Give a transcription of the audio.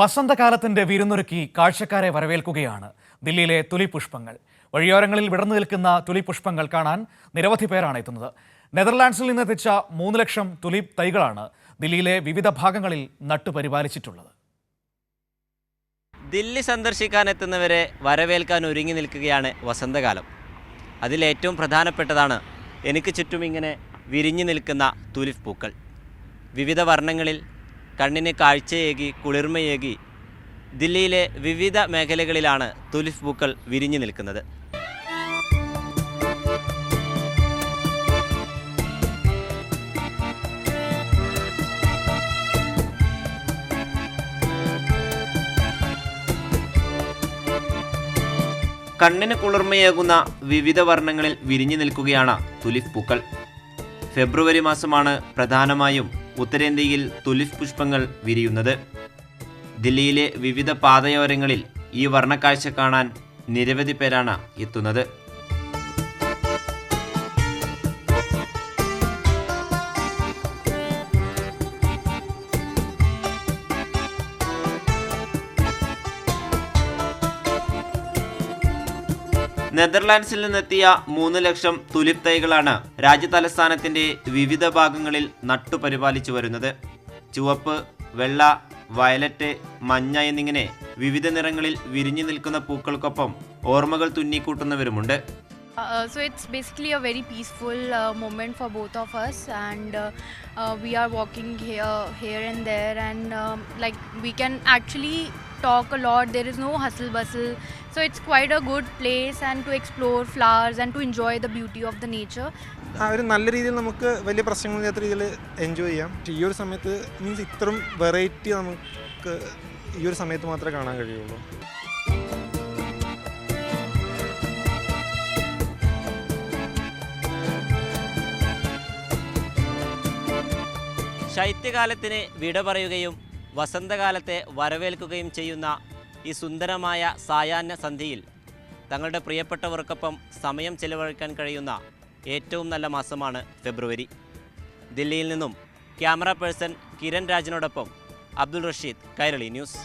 വസന്തകാലത്തിന്റെ വിരുന്നൊരുക്കി കാഴ്ചക്കാരെ വരവേൽക്കുകയാണ് ദില്ലിയിലെ തുലിപുഷ്പങ്ങൾ വഴിയോരങ്ങളിൽ വിടർന്നു നിൽക്കുന്ന തുലിപുഷ്പങ്ങൾ കാണാൻ നിരവധി പേരാണ് എത്തുന്നത്. നെതർലാൻഡ്സിൽ നിന്നെത്തിച്ച മൂന്ന് ലക്ഷം തുലിപ് തൈകളാണ് ദില്ലിയിലെ വിവിധ ഭാഗങ്ങളിൽ നട്ടുപരിപാലിച്ചിട്ടുള്ളത്. ദില്ലി സന്ദർശിക്കാൻ എത്തുന്നവരെ വരവേൽക്കാൻ ഒരുങ്ങി നിൽക്കുകയാണ് വസന്തകാലം. അതിലേറ്റവും പ്രധാനപ്പെട്ടതാണ് എനിക്ക് ചുറ്റും ഇങ്ങനെ വിരിഞ്ഞു നിൽക്കുന്ന തുലിഫ് പൂക്കൾ. വിവിധ വർണങ്ങളിൽ കണ്ണിന് കാഴ്ചയേകി കുളിർമയേകി ദില്ലിയിലെ വിവിധ മേഖലകളിലാണ് തുലിഫ് പൂക്കൾ വിരിഞ്ഞു നിൽക്കുന്നത്. കണ്ണിന് കുളിർമയേകുന്ന വിവിധ വർണങ്ങളിൽ വിരിഞ്ഞു നിൽക്കുകയാണ് തുലിഫ് പൂക്കൾ. ഫെബ്രുവരി മാസമാണ് പ്രധാനമായും ഉത്തരേന്ത്യയിൽ തുലിഫ് പുഷ്പങ്ങൾ വിരിയുന്നത്. ദില്ലിയിലെ വിവിധ പാതയോരങ്ങളിൽ ഈ വർണക്കാഴ്ച കാണാൻ നിരവധി പേരാണ് എത്തുന്നത്. നെതർലാൻഡ്സിൽ നിന്നെത്തിയ മൂന്ന് ലക്ഷം തുലിപ് തൈകളാണ് രാജ്യതലസ്ഥാനത്തിന്റെ വിവിധ ഭാഗങ്ങളിൽ നട്ടുപരിപാലിച്ചു വരുന്നത്. ചുവപ്പ് വെള്ള വയലറ്റ് മഞ്ഞ എന്നിങ്ങനെ വിവിധ നിറങ്ങളിൽ വിരിഞ്ഞു നിൽക്കുന്ന പൂക്കൾക്കൊപ്പം ഓർമ്മകൾ തുന്നിക്കൂട്ടുന്നവരുമുണ്ട്. So it's basically a very peaceful moment for both of us and we are walking here and there and like we can actually talk loud there is no hassle bustle so it's quite a good place and to explore flowers and to enjoy the beauty of the nature. ആ ഒരു നല്ല രീതിയിൽ നമുക്ക് വലിയ പ്രശ്നങ്ങളില്ലാത്ത രീതിയിൽ enjoy ചെയ്യാം ഈ ഒരു സമയത്ത് മീൻസ് ഇത്രയും വെറൈറ്റി നമുക്ക് ഈ ഒരു സമയത്ത് മാത്രമേ കാണാൻ കഴിയുള്ളൂ ശൈത്യകാലത്തിന് വിട പറയുകയും വസന്തകാലത്തെ വരവേൽക്കുകയും ചെയ്യുന്ന ഈ സുന്ദരമായ സായാഹ്ന സന്ധ്യയിൽ തങ്ങളുടെ പ്രിയപ്പെട്ടവർക്കൊപ്പം സമയം ചെലവഴിക്കാൻ കഴിയുന്ന ഏറ്റവും നല്ല മാസമാണ് ഫെബ്രുവരി. ദില്ലിയിൽ നിന്നും ക്യാമറ പേഴ്സൺ കിരൺ രാജിനോടൊപ്പം അബ്ദുൾ റഷീദ് കൈരളി ന്യൂസ്.